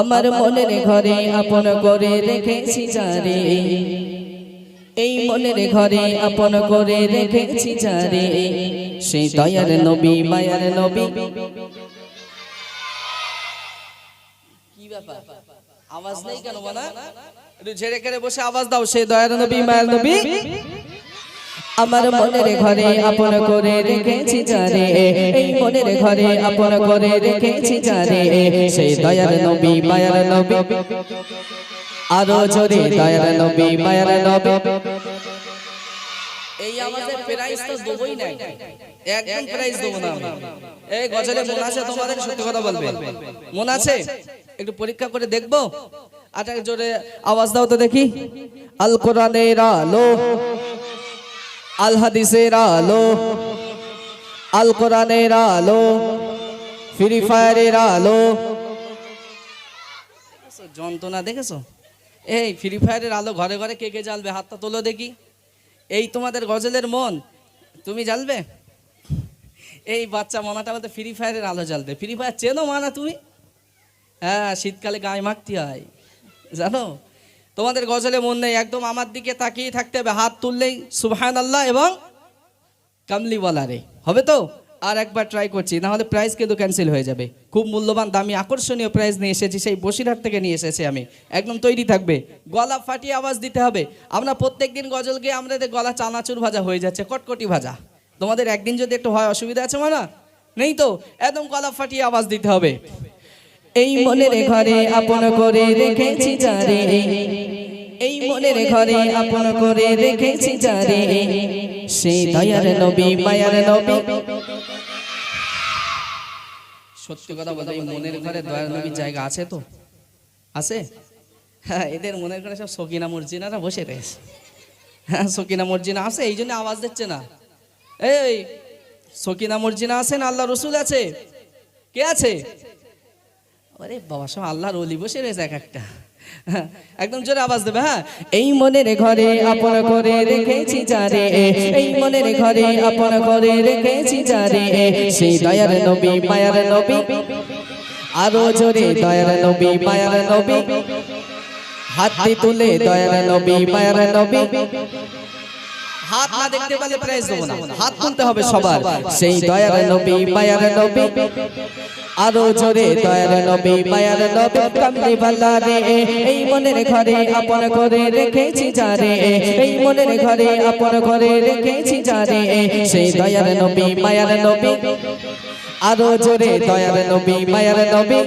আমার মনের ঘরে আপন করে রেখেছি যারে। এই মনের ঘরে আপন করে রেখেছি যারে। সেই দয়ার নবী মায়ার নবী। কি ব্যাপার? আওয়াজ নেই কেন বলা ঝেড়ে কেড়ে বসে আওয়াজ দাও সেই দয়ার নবী মায়ার নবী। আমার মনের ঘরে আপন করে রেখেছি যারে। এই মনের ঘরে আপন করে রেখেছি যারে। সেই দয়ার নবী মায়ার নবী। আরও জোরে দয়ার নবী মায়ার নবী। এই আমাদের প্রাইস তো দেবই নাই। একদম প্রাইস দেবো না এই গজলে মন আছে তোমাদের সত্যি কথা বলবে। মন আছে? একটু পরীক্ষা করে দেখব। আচ্ছা জোরে আওয়াজ দাও তো দেখি। আল কোরআনের আলো। আল হাদিসের আলো, আল কোরআনের আলো, ফ্রি ফায়ারের আলো। যন্ত্রণা দেখেছ? এই ফ্রি ফায়ারের আলো ঘরে ঘরে কে কে জ্বালবে? হাতটা তোলো দেখি। এই তোমাদের গজলের মন, তুমি জ্বালবে? এই বাচ্চা মানাটা বলতে ফ্রি ফায়ারের আলো জ্বালবে। ফ্রি ফায়ার চেনো মানা তুমি? হ্যাঁ শীতকালে গায়ে মাখতে হয়। জানো? তোমাদের গজলে মন নেই একদম আমার দিকে তাকিয়ে থাকতে হবে হাত তুললেই সুবহান আল্লাহ এবং কামলিওয়ালা রে। হবে তো? আর একবার ট্রাই করছি না হলে প্রাইস কিন্তু ক্যান্সেল হয়ে যাবে। খুব মূল্যবান দামি আকর্ষণীয় প্রাইজ নিয়ে এসেছি সেই বসিরহাট থেকে নিয়ে এসেছি আমি। একদম তৈরি থাকবে। গলা ফাটিয়ে আওয়াজ দিতে হবে। আমরা প্রত্যেকদিন গজল গিয়ে আমাদের গলা চানাচুর ভাজা হয়ে যাচ্ছে কটকটি ভাজা। তোমাদের একদিন যদি একটু হয় অসুবিধা আছে মানা নেই তো? একদম গলা ফাটিয়ে আওয়াজ দিতে হবে। এই মনের ঘরে আপন করে রেখেছি যারে এই মনের ঘরে আপন করে রেখেছি যারে। সেই দয়ার নবী, মায়ার নবী। কথা বলতে মনের ঘরে দয়ার জায়গা আছে তো? আছে? হ্যাঁ এদের মনের ঘরে সব সকিনা মর্জিনারা বসে রয়েছে। হ্যাঁ সকিনা মর্জিনা আছে, এই জন্য আওয়াজ দিচ্ছে না। এই, সকিনা মর্জিনা আছে না আল্লাহ রসুল আছে। কে আছে? আরে বাবা, সব আল্লাহর অলি বসে রয়েছে এক একটা। একদম জোরে আওয়াজ দেবে হ্যাঁ? এই মনের ঘরে আপন করে রেখেছি যারে, এই মনের ঘরে আপন করে রেখেছি যারে, সেই দয়ার নবী, মায়ার নবী। আরও জোরে, দয়ার নবী, মায়ার নবী। হাতে তুলে, দয়ার নবী, মায়ার নবী। হাত না দেখতে পেলে প্রাইজ দেবো না। হাত তুলতে হবে সবার। সেই দয়ার নবী মায়ার নবী। আরও জোরে দয়ার নবী মায়ার নবী কামলি ভাল্লা রে। এই মনের ঘরে আপন করে রেখেছি যারে এই মনের ঘরে আপন করে রেখেছি যারে সেই দয়ার নবী মায়ার নবী। আরও জোরে দয়ার নবী মায়ার নবী।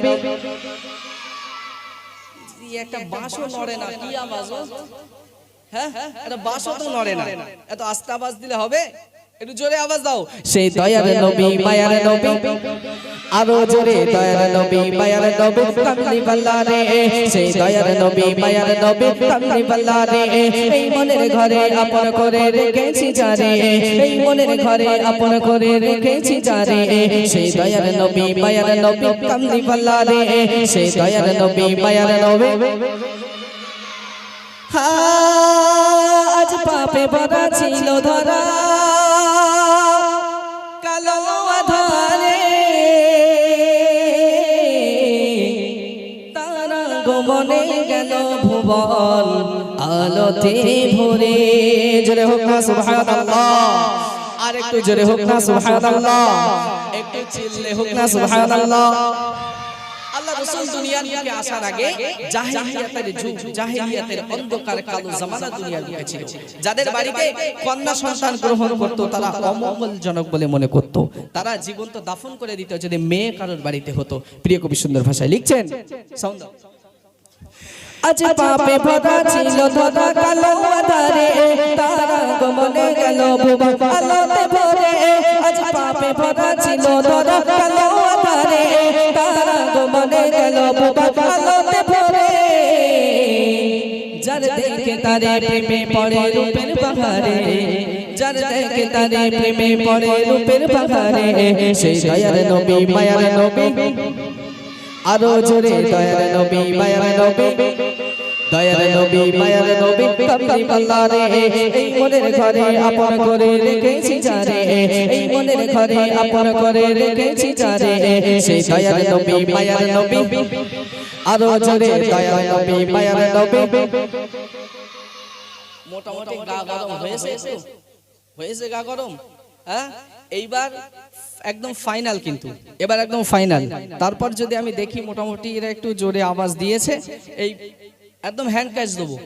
একটা বাঁশও নড়ে না। কি আওয়াজ? হ্যাঁ? একটা বাঁশও তো নড়ে না। এত আস্তে আওয়াজ দিলে হবে? একটু জোরে আওয়াজ দাও। সেই দয়ার নবী মায়ার নবী। আরও জোরে দয়ার নবী মায়ার নবী কামলি পাল্লা রে সেই দয়ার নবী মায়ার নবী কামলি পাল্লা রে এই মনের ঘরে আপন করে রেখেছি যারে এই মনের ঘরে আপন করে রেখেছি যারে সেই দয়ার নবী মায়ার নবী কামলি পাল্লা রে সেই দয়ার নবী মায়ার নবী। হা, পাপে ভরা ছিল ধরা। কালো আধারে তারা গমনে গেল ভুবন আলোতে ভরে। জোরে হোক না, সুবহানাল্লাহ। আর একটু জোরে হোক না, সুবহানাল্লাহ। একটু চিল্লে হোক না, সুবহানাল্লাহ। আল্লাহ রাসূল দুনিয়ার বুকে আসার আগে জাহেলিয়াতের যুগ, জাহেলিয়াতের অন্ধকার কালো জামানা দুনিয়ার বুকে ছিল। যাদের বাড়িতে কন্যা সন্তান গ্রহণ করত, তারা অমঙ্গলজনক বলে মনে করত। তারা জীবন্ত দাফন করে দিত যদি মেয়ে কারোর বাড়িতে হতো। প্রিয় কবি সুন্দর ভাষায় লিখছেন, সাউন্ড আজ পাপে ভরা ছিল ধরা কালো আধারে, তারা গমনে গেল বুবা আলোতে ভরে আজ পাপে ভরা ছিল ধরা কালো আধারে। গমনে গেল বুবা আলোতে ভরে যার দেখে তারে প্রেমে পড়ে রূপের পাহাড়ে। যার দেখে তারে প্রেমে পড়ে রূপের পাহাড়ে। সেই দয়ার নবী মায়ার নবী। আরও জোরে দয়ার নবী মায়ার নবী। দয়ার নবী মায়ার নবী কামলি পাল্লা রে এই মনের ঘরে আপন করে রেখেছি যারে এই মনের ঘরে আপন করে রেখেছি যারে সেই দয়ার নবী মায়ার নবী। আরও জোরে দয়ার নবী মায়ার নবী। মোটামুটি গা গরম হয়েছে? হয়েছে গা গরম? হ্যাঁ? এইবার একদম ফাইনাল কিন্তু। এবার একদম ফাইনাল তারপর যদি আমি দেখি মোটামুটি এরা একটু জোরে আওয়াজ দিয়েছে এই একদম হ্যান্ড ক্যাশ দেবো।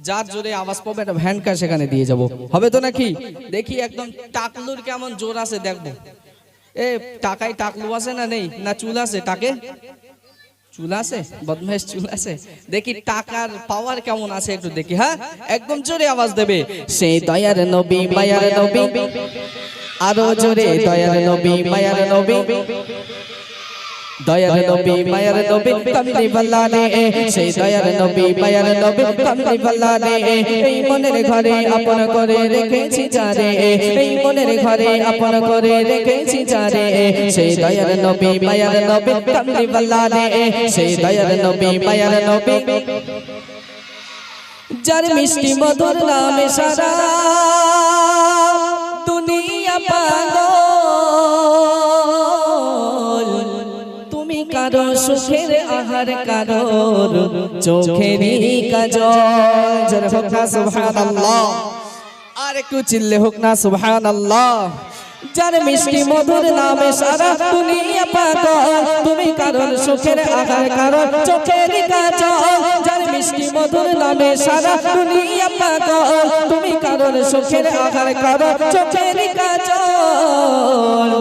যার জোরে আওয়াজ পাবে, একটা হ্যান্ড ক্যাশ এখানে দিয়ে যাব। হবে তো নাকি? দেখি একদম টাকলুর কেমন জোর আছে, দেখব। এ, টাকায় টাকলু আছে না নেই? না চুল আছে? টাকে? চুল আছে? বদমাইশ চুল আছে? দেখি টাকার পাওয়ার কেমন আছে একটু দেখি হ্যাঁ? একদম জোরে আওয়াজ দেবে। সেই দয়ার নবী, মায়ার নবী। আরও জোরে দয়ার নবী, মায়ার নবী। দয়ার নবী মায়ার নবী কামলি বল্লানে সেই দয়ার নবী মায়ার নবী কামলি বল্লানে এই মনের ঘরে আপন করে রেখেছি যারে এই মনের ঘরে আপন করে রেখেছি যারে সেই দয়ার নবী মায়ার নবী কামলি বল্লানে সেই দয়ার নবী মায়ার নবী। যার মিষ্টি মধুর নামে সারা দুনিয়া পাগল সুখের আহার কারোর চোখেরই কাজল। যার হোক না সুবহানাল্লাহ। আর একটু চিল্লে হোক না সুবহানাল্লাহ। যার মিষ্টি মধুর নামে সারা দুনিয়া পাগল। তুমি কারণ সুখের আহার কারণ চোখের কাজল। যার মিষ্টি মধুর নামে সারা দুনিয়া পাগল। তুমি কারণ সুখের আহার কারণ চোখের কাজল।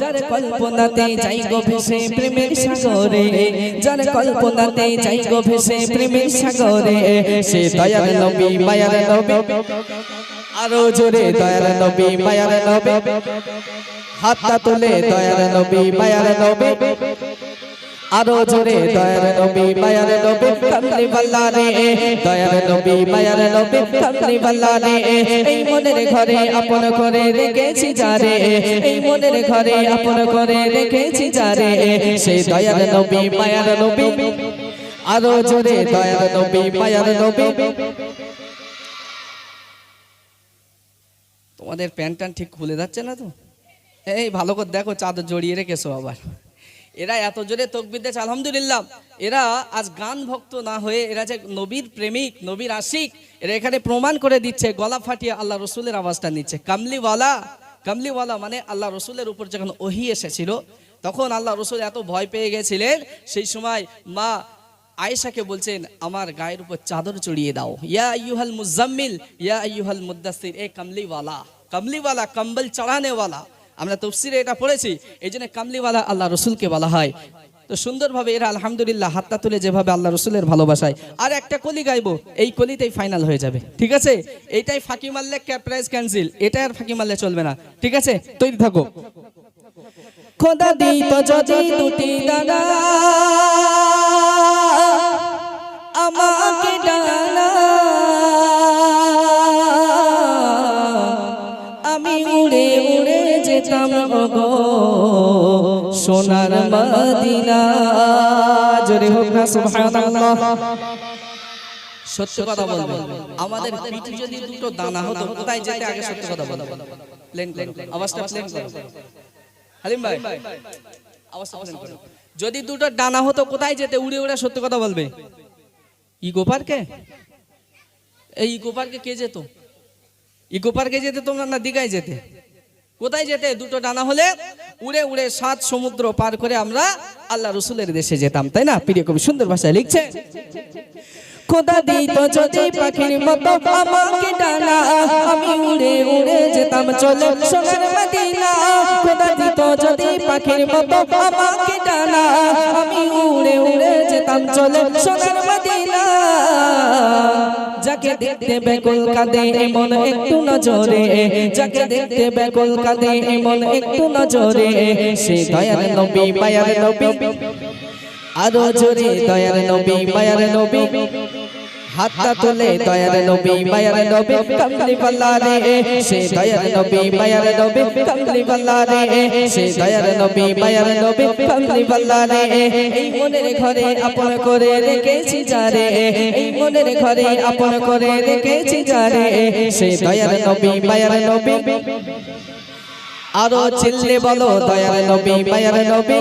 যার কল্পনাতে যাই গো ভেসে প্রেমের সাগরে যার কল্পনাতে যাই গো ভেসে প্রেমের সাগরে সে দয়ার নবী মায়ার নবী। আরও জোরে দয়ার নবী মায়ার নবী। হাতটা তুলে দয়ার নবী মায়ার নবী। আরও জোরে দয়ার নবী মায়ার নবী কামলি বল্লানে দয়ার নবী মায়ার নবী কামলি বল্লানে এই মনের ঘরে আপন করে রেখেছি যারে এই মনের ঘরে আপন করে রেখেছি যারে সেই দয়ার নবী মায়ার নবী আরও জোরে দয়ার নবী মায়ার নবী তোমাদের প্যান্ট ঠিক খুলে যাচ্ছে না তো এই ভালো করে দেখো চাদর জড়িয়ে রেখেছো আবার এরা এত জোরে তকবির দিচ্ছে আলহামদুলিল্লাহ। এরা আজ গান ভক্ত না হয়ে, এরা যে নবীর প্রেমিক, নবীর আশিক, এরা এখানে প্রমাণ করে দিচ্ছে, গলা ফাটিয়ে আল্লাহ রসুলের আওয়াজটা নিচ্ছে। কামলিওয়ালা কামলিওয়ালা মানে আল্লাহ রসুলের উপর যখন ওহি এসেছিল, তখন আল্লাহ রসুল এত ভয় পেয়ে গেছিলেন, সেই সময় মা আয়েশাকে বলছেন, আমার গায়ের উপর চাদর চড়িয়ে দাও। ইয়া আইয়ুহাল মুজাম্মিল, ইয়া আইয়ুহাল মুদ্দাসির এ কামলিওয়ালা কামলিওয়ালা, কম্বল চড়ানেওয়ালা। আমরা তফসিরে এটা পড়েছি, এই জন্য কামলিওয়ালা আল্লাহ রসুলকে বলা হয়। তো সুন্দরভাবে এরা আলহামদুলিল্লাহ হাতটা তুলে যেভাবে আল্লাহ রসুলের ভালোবাসায়, আর একটা কলি গাইবো, এই কলিতেই ফাইনাল হয়ে যাবে। ঠিক আছে? এইটাই ফাঁকি মারলে প্রাইজ ক্যান্সেল এটা আর ফাঁকি মারলে চলবে না। ঠিক আছে? তৈরি থাকো। খোদা দিত যদি দুটি দাদা, আমাকে ডানা যেতাম গো সোনার মদিনা। হোক না সত্য কথা আমাদের পিঠে যদি দুটো দানা হতো, কোথায় আগে সত্য কথা বলব? প্লেন আওয়াজটা প্লেন হালিম ভাই, আওয়াজটা প্লেন যদি দুটো ডানা হতো, কোথায় যেতে? উড়ে উড়ে সত্য কথা বলবে। ইকো পার্কে এই ইকো পার্কে কে যেত? ইকো পার্কে যেতে তোমরা না দীঘায় যেতে? কোথায় যেতে? দুটো ডানা হলে উড়ে উড়ে সাত সমুদ্র পার করে আমরা আল্লাহ রসুলের দেশে যেতাম, তাই না? প্রিয় কবি, সুন্দর ভাষায় লিখছে, খোদা দিত যদি পাখির মতো আমাকে ডানা, আমি উড়ে উড়ে যেতাম, চলে সোনার মদিনা। খোদা দিত যদি পাখির মতো আমাকে ডানা আমি উড়ে উড়ে যেতাম চলে সোনার মদিনা। যাকে দেখতে বেকুল কাঁদে এমন একটু নজরে। যাকে দেখতে বেকুল কাঁদে এমন একটু নজরে। সে দয়ার নবী মায়ার নবী। আরও জোরে দয়ার নবী মায়ার নবী। হাতটা তুলে দয়ার নবী, মায়ার নবী, কামলি পাল্লা রে সে দয়ার নবী, মায়ার নবী, কামলি পাল্লা রে সে দয়ার নবী, মায়ার নবী, কামলি পাল্লা রে এই মনের ঘরে আপন করে রেখেছি এই মনের ঘরে আপন করে রেখেছি সে দয়ার নবী, মায়ার নবী। আরও চিল্লে বলো দয়ার নবী, মায়ার নবী।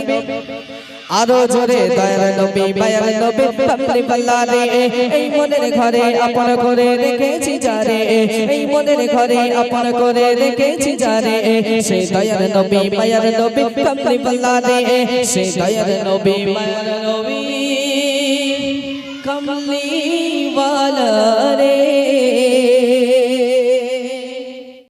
আরও জোরে দয়ার নবী মায়ার নবী কামলি পাল্লা রে এই মনের ঘরে আপন করে রেখেছি যারে, এই মনের ঘরে আপন করে রেখেছি যারে, সে দয়ার নবী মায়ার নবী কামলি পাল্লা রে সে দয়ার নবী মায়ার নবী, কামলি ওয়ালা